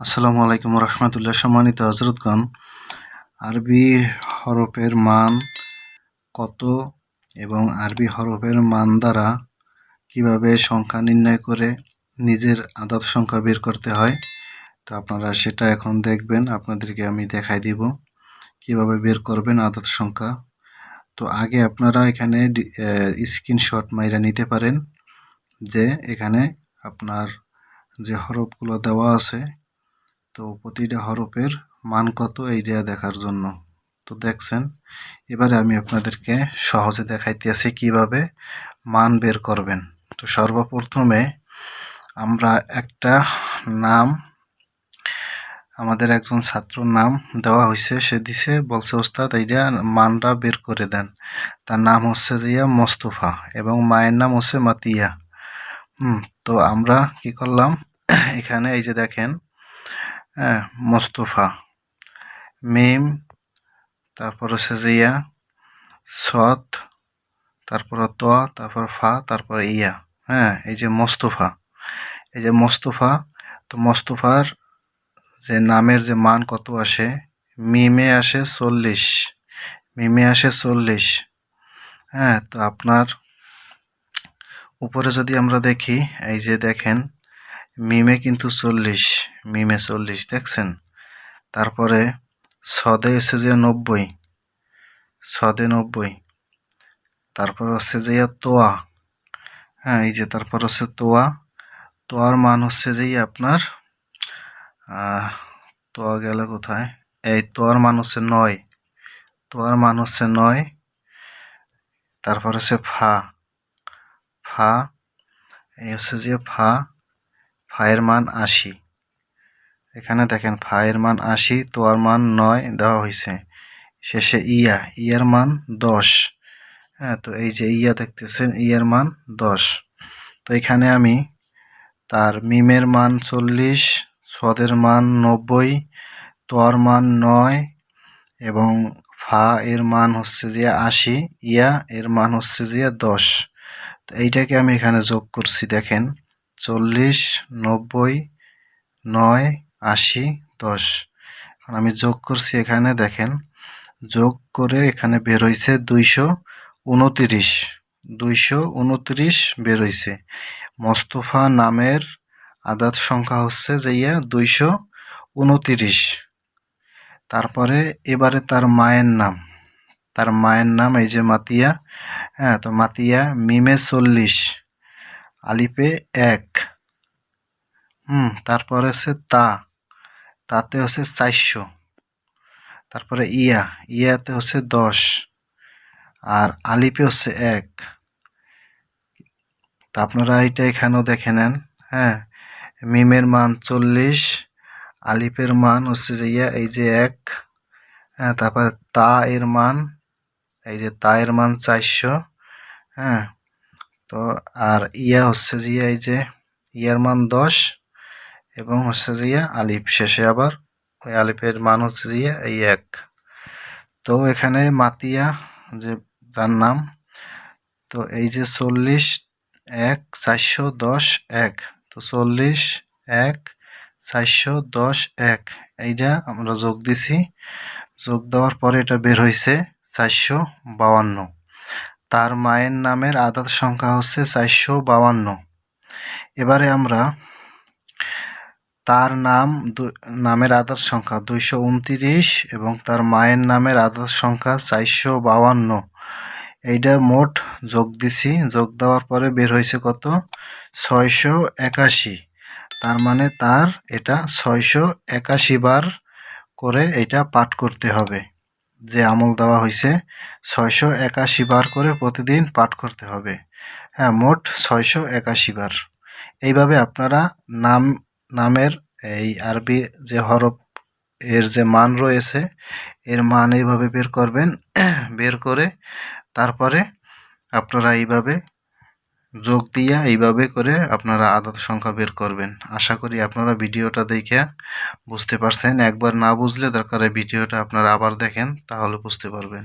আসসালামু আলাইকুম রহমতুল্লাহ। সম্মানিত হজরতগণ আরবি হরফের মান কত এবং আরবি হরফের মান দ্বারা কীভাবে সংখ্যা নির্ণয় করে নিজের আদাত সংখ্যা বের করতে হয়, তো আপনারা সেটা এখন দেখবেন, আপনাদেরকে আমি দেখাই দিব। কীভাবে বের করবেন আদাত সংখ্যা? তো আগে আপনারা এখানে স্ক্রিনশট মাইরা নিতে পারেন যে এখানে আপনার যে হরফগুলো দেওয়া আছে, তো প্রতিটা হরফের মান কত এইটা দেখার জন্য। তো দেখছেন, এবারে আমি আপনাদেরকে সহজে দেখাইতেছি কীভাবে মান বের করবেন। তো সর্বপ্রথমে আমরা একটা নাম আমাদের একজন ছাত্রর নাম দেওয়া হয়েছে সে দিছে, বলছে, ওস্তাদ এইটা মানটা বের করে দেন। তার নাম হচ্ছে জিয়া মোস্তফা এবং মায়ের নাম হচ্ছে মাতিয়া। হুম, তো আমরা কি করলাম? এখানে এই যে দেখেন হ্যাঁ মোস্তফা, মিম, তারপর হচ্ছে জিয়া, সৎ, তারপর ত, তারপর ফা, তারপর ইয়া হ্যাঁ এই যে মোস্তফা, এই যে মোস্তফা, তো মোস্তফার যে নামের যে মান কত আসে? মিমে আসে চল্লিশ। মিমে আসে চল্লিশ। হ্যাঁ তো আপনার উপরে যদি আমরা দেখি, এই যে দেখেন, মিমে কিন্তু চল্লিশ, মিমে চল্লিশ, দেখছেন? তারপরে সদে এসে যে নব্বই, সদে নব্বই। তারপর হচ্ছে যে তোয়া। হ্যাঁ এই যে তারপর হচ্ছে তোয়া। তোয়ার মান হচ্ছে যে আপনার তোয়া গেল কোথায়? এই তোয়ার মান হচ্ছে নয়। তোয়ার মান হচ্ছে নয়। তারপর হচ্ছে ফা। ফা, এই হচ্ছে যে ফা ফায়ের মান আশি। এখানে দেখেন ফায়ের মান আশি তোয়ার মান নয় দেওয়া হয়েছে শেষে ইয়া, ইয়ার মান দশ। হ্যাঁ তো এই যে ইয়া দেখতেছেন, ইয়ার মান দশ। তো এখানে আমি তার মিমের মান চল্লিশ সদের মান নব্বই তোয়ার মান নয় এবং ফা এর মান হচ্ছে যে আশি, ইয়া এর মান হচ্ছে যে দশ। তো এইটাকে আমি এখানে যোগ করছি, দেখেন, চল্লিশ, নব্বই, নয়, আশি, দশ। এখন আমি যোগ করছি এখানে, দেখেন, যোগ করে এখানে বের হয়েছে দুইশো উনতিরিশ। দুইশো উনতিরিশ বের হয়েছে মোস্তফা নামের আদাত সংখ্যা হচ্ছে যে ইয়া দুইশো উনতিরিশ। তারপরে এবারে তার মায়ের নাম। তার মায়ের নাম এই যে মাতিয়া হ্যাঁ তো মাতিয়া মিমে চল্লিশ, আলিপে এক। হুম, তারপরে হচ্ছে তা। তাতে হচ্ছে চারশো। তারপরে ইয়া, ইয়াতে হচ্ছে দশ। আর আলিপে হচ্ছে এক। তা আপনারা এটা এখানেও দেখে নেন হ্যাঁ। মিমের মান চল্লিশ, আলিফের মান হচ্ছে যে ইয়া, এই যে এক হ্যাঁ তারপরে তা এর মান, এই যে তা এর মান চারশো হ্যাঁ তো আর ইয়া হচ্ছে যে ইয়া, এই যে ইয়ার মান দশ এবং হচ্ছে যে ইয়া আলিফ, শেষে আবার ওই আলিফের মান হচ্ছে যে ইয়া, এই এক। তো এখানে মাতিয়া, যে যার নাম, তো এই যে চল্লিশ, এক, চারশো দশ, এক। তো চল্লিশ, এক, চারশো, দশ, এক। এইটা আমরা যোগ দিছি। যোগ দেওয়ার পরে এটা বের হয়েছে চারশো বাউান্ন তার মায়ের নামের আদাত সংখ্যা হচ্ছে চারশো বাউান্ন এবারে আমরা তার নাম নামের আদাত সংখ্যা দুইশো উনতিরিশ এবং তার মায়ের নামের আদাত সংখ্যা চারশো বাউান্ন এইটা মোট যোগ দিছি, যোগ দেওয়ার পরে বের হয়েছে কত? ছয়শো একাশি। তার মানে তার এটা ছয়শো একাশি বার করে এটা পাঠ করতে হবে। যে আমল দেওয়া হয়েছে ছয়শো একাশি বার করে প্রতিদিন পাঠ করতে হবে। হ্যাঁ মোট ছয়শো একাশি বার। এইভাবে আপনারা নাম, নামের এই আরবি যে হরফ, এর যে মান রয়েছে, এর মান এইভাবে বের করবেন। বের করে তারপরে আপনারা এইভাবে যোগ দিয়া এইভাবে করে আপনারা আদাত সংখ্যা বের করবেন। আশা করি আপনারা ভিডিওটা দেখে বুঝতে পারছেন। একবার না বুঝলে দরকার ভিডিওটা আপনারা আবার দেখেন, তাহলে বুঝতে পারবেন।